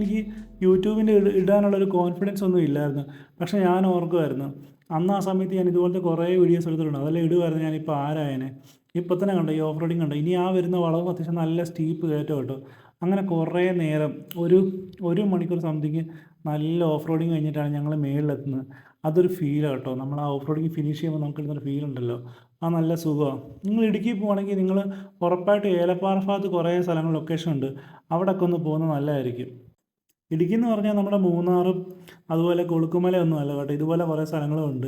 എനിക്ക് യൂട്യൂബിന്റെ ഇടാനുള്ളൊരു കോൺഫിഡൻസ് ഒന്നും ഇല്ലായിരുന്നു. പക്ഷേ ഞാൻ ഓർക്കുമായിരുന്നു അന്ന് ആ സമയത്ത് ഞാൻ ഇതുപോലത്തെ കുറേ വീഡിയോസ് എടുത്തിട്ടുണ്ട്. അതെല്ലാം ഇടുമായിരുന്നു ഞാനിപ്പോൾ ആരായനെ. ഇപ്പോൾ തന്നെ കണ്ടോ ഈ ഓഫ് റോഡിങ് കണ്ടോ? ഇനി ആ വരുന്ന വളവ് അത്യാവശ്യം നല്ല സ്റ്റീപ്പ് കയറ്റം കേട്ടോ. അങ്ങനെ കുറേ നേരം ഒരു ഒരു മണിക്കൂർ സംതിങ് നല്ല ഓഫ് റോഡിങ് കഴിഞ്ഞിട്ടാണ് ഞങ്ങൾ മേളിലെത്തുന്നത്. അതൊരു ഫീലാണ് കേട്ടോ. നമ്മൾ ആ ഓഫ് റോഡിങ് ഫിനിഷ് ചെയ്യുമ്പോൾ നമുക്ക് കിട്ടുന്നൊരു ഫീൽ ഉണ്ടല്ലോ. ആ നല്ല സുഖമാണ് നിങ്ങൾ ഇടുക്കി പോകണമെങ്കിൽ നിങ്ങൾ ഉറപ്പായിട്ട് ഏലപ്പാറ ഭാഗത്ത് കുറേ സ്ഥലങ്ങൾ ലൊക്കേഷൻ ഉണ്ട്. അവിടെയൊക്കെ ഒന്ന് പോകുന്നത് നല്ലതായിരിക്കും. ഇടുക്കി എന്ന് പറഞ്ഞാൽ നമ്മുടെ മൂന്നാറും അതുപോലെ കൊളുക്കുമലയൊന്നും അല്ല കേട്ടോ. ഇതുപോലെ കുറേ സ്ഥലങ്ങളും ഉണ്ട്.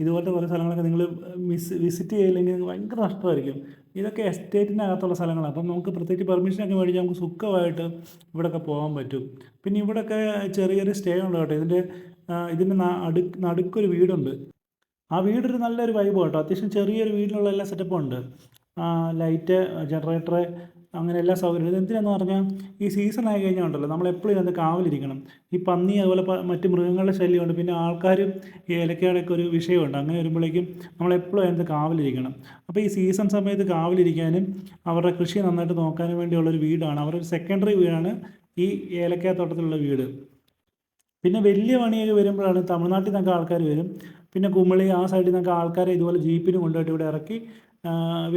ഇതുപോലത്തെ കുറേ സ്ഥലങ്ങളൊക്കെ നിങ്ങൾ മിസ് വിസിറ്റ് ചെയ്യില്ലെങ്കിൽ നിങ്ങൾക്ക് ഭയങ്കര നഷ്ടമായിരിക്കും. ഇതൊക്കെ എസ്റ്റേറ്റിന്റെ എസ്റ്റേറ്റിനകത്തുള്ള സ്ഥലങ്ങളാണ് അപ്പം നമുക്ക് പ്രത്യേകിച്ച് പെർമിഷനൊക്കെ മേടിച്ച് നമുക്ക് സുഖമായിട്ട് ഇവിടെയൊക്കെ പോകാൻ പറ്റും. പിന്നെ ഇവിടെയൊക്കെ ചെറിയൊരു സ്റ്റേ ഉണ്ട് കേട്ടോ. ഇതിന്റെ ഇതിന്റെ നടു നടുക്കൊരു വീടുണ്ട്. ആ വീടൊരു നല്ലൊരു വൈബ് കേട്ടോ. അത്യാവശ്യം ചെറിയൊരു വീടിനുള്ള എല്ലാ സെറ്റപ്പും ഉണ്ട്. ലൈറ്റ് ജനറേറ്റർ അങ്ങനെ എല്ലാ സൗകര്യവും ഇത് എന്തിനാന്ന് പറഞ്ഞാൽ ഈ സീസൺ ആയി കഴിഞ്ഞാൽ ഉണ്ടല്ലോ നമ്മൾ എപ്പോഴും ഇതിനകത്ത് കാവലിരിക്കണം. ഈ പന്നി അതുപോലെ മറ്റ് മൃഗങ്ങളുടെ ശല്യമുണ്ട് പിന്നെ ആൾക്കാരും ഈ ഏലക്കയുടെയൊക്കെ ഒരു വിഷയമുണ്ട്. അങ്ങനെ വരുമ്പോഴേക്കും നമ്മൾ എപ്പോഴും അതിനകത്ത് കാവലിരിക്കണം. അപ്പോൾ ഈ സീസൺ സമയത്ത് കാവലിരിക്കാനും അവരുടെ കൃഷി നന്നായിട്ട് നോക്കാനും വേണ്ടിയുള്ളൊരു വീടാണ്. അവരുടെ സെക്കൻഡറി വീടാണ് ഈ ഏലക്കായ തോട്ടത്തിലുള്ള വീട്. പിന്നെ വലിയ പണിയൊക്കെ വരുമ്പോഴാണ് തമിഴ്നാട്ടിൽ നിന്നൊക്കെ ആൾക്കാർ വരും. പിന്നെ കുമളി ആ സൈഡിൽ നിന്നൊക്കെ ആൾക്കാരെ ഇതുപോലെ ജീപ്പിന് കൊണ്ടുപോയിട്ട് ഇവിടെ ഇറക്കി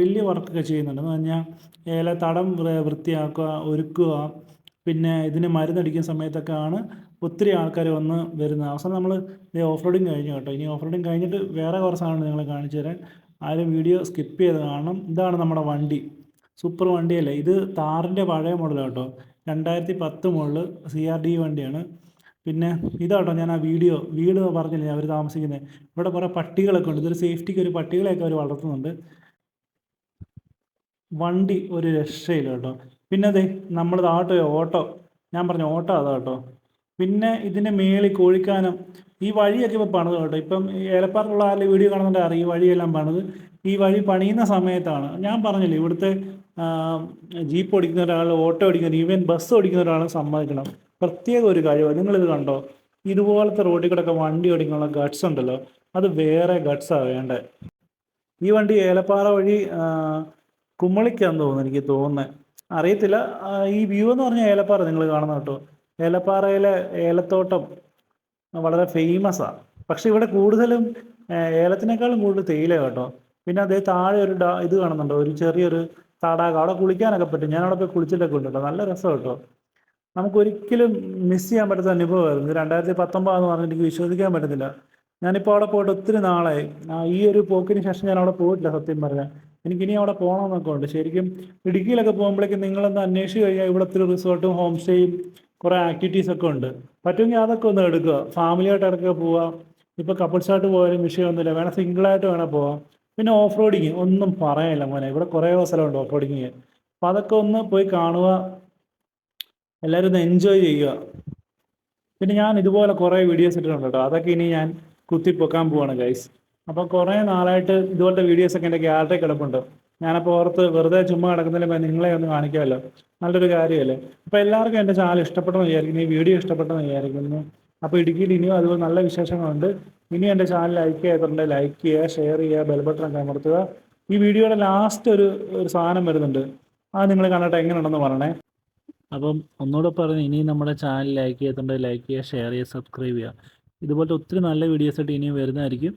വലിയ വർക്കൊക്കെ ചെയ്യുന്നുണ്ട്. എന്ന് പറഞ്ഞാൽ തടം വൃത്തിയാക്കുക ഒരുക്കുക പിന്നെ ഇതിന് മരുന്നടിക്കുന്ന സമയത്തൊക്കെ ആണ് ഒത്തിരി ആൾക്കാർ വന്ന് വരുന്നത്. അവസാനം നമ്മൾ ഓഫ് റോഡിങ് കഴിഞ്ഞു കേട്ടോ. ഇനി ഓഫ് റോഡിങ് കഴിഞ്ഞിട്ട് വേറെ കുറച്ച് സാധനം നിങ്ങൾ കാണിച്ചു തരാൻ. ആരും വീഡിയോ സ്കിപ്പ് ചെയ്ത് കാണണം. ഇതാണ് നമ്മുടെ വണ്ടി. സൂപ്പർ വണ്ടിയല്ലേ ഇത് താറിന്റെ പഴയ മോഡൽ കേട്ടോ. രണ്ടായിരത്തി പത്ത് മോഡൽ സി ആർ ഡി വണ്ടിയാണ്. പിന്നെ ഇതാട്ടോ ഞാൻ ആ വീഡിയോ വീട് പറഞ്ഞില്ലേ അവർ താമസിക്കുന്നത് ഇവിടെ കുറേ പട്ടികളൊക്കെ ഉണ്ട്. ഇതൊരു സേഫ്റ്റിക്ക് ഒരു പട്ടികളെയൊക്കെ അവർ വളർത്തുന്നുണ്ട്. വണ്ടി ഒരു രക്ഷയില്ല കേട്ടോ. പിന്നെ അതെ നമ്മൾ ആട്ടോ ഓട്ടോ. ഞാൻ പറഞ്ഞ ഓട്ടോ അതാ കേട്ടോ. പിന്നെ ഇതിന്റെ മേളിൽ കോഴിക്കാനം ഈ വഴിയൊക്കെ ഇപ്പോൾ പണിത് കേട്ടോ. ഇപ്പം ഈ ഏലപ്പാറയുള്ള ആരുടെ വീഡിയോ കാണുന്നുണ്ട് അറിയാം? ഈ വഴിയെല്ലാം പണിത്. ഈ വഴി പണിയുന്ന സമയത്താണ്. ഞാൻ പറഞ്ഞില്ലേ ഇവിടുത്തെ ജീപ്പ് ഓടിക്കുന്ന ഒരാൾ ഓട്ടോ ഓടിക്കുന്ന ഈവൻ ബസ് ഓടിക്കുന്ന ഒരാൾ സമ്മതിക്കണം. പ്രത്യേക ഒരു കാര്യമാണ്. നിങ്ങളിത് കണ്ടോ? ഇതുപോലത്തെ റോഡിൽ കൂടെ വണ്ടി ഓടിക്കാനുള്ള ഗട്ട്സ് ഉണ്ടല്ലോ. അത് വേറെ ഗട്ട്സാണ് വേണ്ടത് ഈ വണ്ടി ഏലപ്പാറ വഴി കുമ്മളിക്കാന്ന് തോന്നുന്നു എനിക്ക് തോന്നുന്നത് അറിയത്തില്ല. ഈ വ്യൂ എന്ന് പറഞ്ഞാൽ ഏലപ്പാറ നിങ്ങൾ കാണുന്ന കേട്ടോ. ഏലപ്പാറയിലെ ഏലത്തോട്ടം വളരെ ഫേമസാണ് പക്ഷെ ഇവിടെ കൂടുതലും ഏലത്തിനേക്കാളും കൂടുതൽ തേയില കേട്ടോ. പിന്നെ അതേ താഴെ ഒരു ഡാ ഇത് കാണുന്നുണ്ടോ? ഒരു ചെറിയൊരു തടാകം. അവിടെ കുളിക്കാനൊക്കെ പറ്റും. ഞാൻ അവിടെ പോയി കുളിച്ചിട്ടൊക്കെ ഉണ്ട് കേട്ടോ. നല്ല രസം കേട്ടോ. നമുക്ക് ഒരിക്കലും മിസ് ചെയ്യാൻ പറ്റാത്ത അനുഭവമായിരുന്നു. രണ്ടായിരത്തി രണ്ടായിരത്തി പത്തൊമ്പതെന്ന് പറഞ്ഞാൽ എനിക്ക് വിശ്വസിക്കാൻ പറ്റുന്നില്ല ഞാനിപ്പോൾ അവിടെ പോയിട്ട് ഒത്തിരി നാളായി. ഈ ഒരു പോക്കിന് ശേഷം ഞാൻ അവിടെ പോയിട്ടില്ല സത്യം പറഞ്ഞാൽ. എനിക്ക് ഇനി അവിടെ പോകണമെന്നൊക്കെ ഉണ്ട്. ശരിക്കും ഇടുക്കിയിലൊക്കെ പോകുമ്പോഴേക്കും നിങ്ങളൊന്ന് അന്വേഷിച്ച് കഴിഞ്ഞാൽ ഇവിടെ ഒത്തിരി റിസോർട്ടും ഹോം സ്റ്റേയും കുറേ ആക്ടിവിറ്റീസ് ഒക്കെ ഉണ്ട്. പറ്റുമെങ്കിൽ അതൊക്കെ ഒന്ന് എടുക്കുക. ഫാമിലിയായിട്ട് ഇടയ്ക്ക് പോവുക ഇപ്പോൾ കപ്പിൾസായിട്ട് പോയാലും വിഷയമൊന്നുമില്ല. വേണം സിംഗിളായിട്ട് വേണേൽ പോവാം. പിന്നെ ഓഫ് റോഡിങ് ഒന്നും പറയാനില്ല മോനെ. ഇവിടെ കുറേ സ്ഥലമുണ്ട് ഓഫ് റോഡിങ് അപ്പോൾ അതൊക്കെ ഒന്ന് പോയി കാണുക. എല്ലാവരും ഒന്ന് എൻജോയ് ചെയ്യുക. പിന്നെ ഞാൻ ഇതുപോലെ കുറേ വീഡിയോസ് ഇട്ടിട്ടുണ്ട് കേട്ടോ. അതൊക്കെ ഇനി ഞാൻ കുത്തിപ്പൊക്കാൻ പോവാണ് ഗൈസ് അപ്പോൾ കുറേ നാളായിട്ട് ഇതുപോലത്തെ വീഡിയോസ് ഒക്കെ എന്റെ ഗ്യാലറി കിടപ്പുണ്ട്. ഞാനപ്പോൾ ഓർത്ത് വെറുതെ ചുമ്മാ കിടക്കുന്നില്ല നിങ്ങളെ ഒന്ന് കാണിക്കാമല്ലോ. നല്ലൊരു കാര്യമല്ലേ? അപ്പോൾ എല്ലാവർക്കും എന്റെ ചാനൽ ഇഷ്ടപ്പെട്ടെന്ന് വിചാരിക്കുന്നു ഈ വീഡിയോ ഇഷ്ടപ്പെട്ടെന്ന് വിചാരിക്കുന്നു. അപ്പോൾ ഇടുക്കിയിൽ ഇനിയും അതുപോലെ നല്ല വിശേഷങ്ങളുണ്ട്. ഇനി എന്റെ ചാനൽ ലൈക്ക് ചെയ്തിട്ടുണ്ട് ലൈക്ക് ചെയ്യുക ഷെയർ ചെയ്യുക ബെൽ ബട്ടൺ ഒക്കെ അമർത്തുക. ഈ വീഡിയോയുടെ ലാസ്റ്റ് ഒരു ഒരു സാധനം വരുന്നുണ്ട്. അത് നിങ്ങൾ കണ്ടിട്ട് എങ്ങനെയുണ്ടെന്ന് പറയണേ. അപ്പം ഒന്നുകൂടെ പറഞ്ഞു ഇനി നമ്മുടെ ചാനൽ ലൈക്ക് ചെയ്തിട്ടുണ്ട് ലൈക്ക് ചെയ്യുക ഷെയർ ചെയ്യുക സബ്സ്ക്രൈബ് ചെയ്യുക. ഇതുപോലത്തെ ഒത്തിരി നല്ല വീഡിയോസ് ആയിട്ട് ഇനിയും വരുന്നതായിരിക്കും.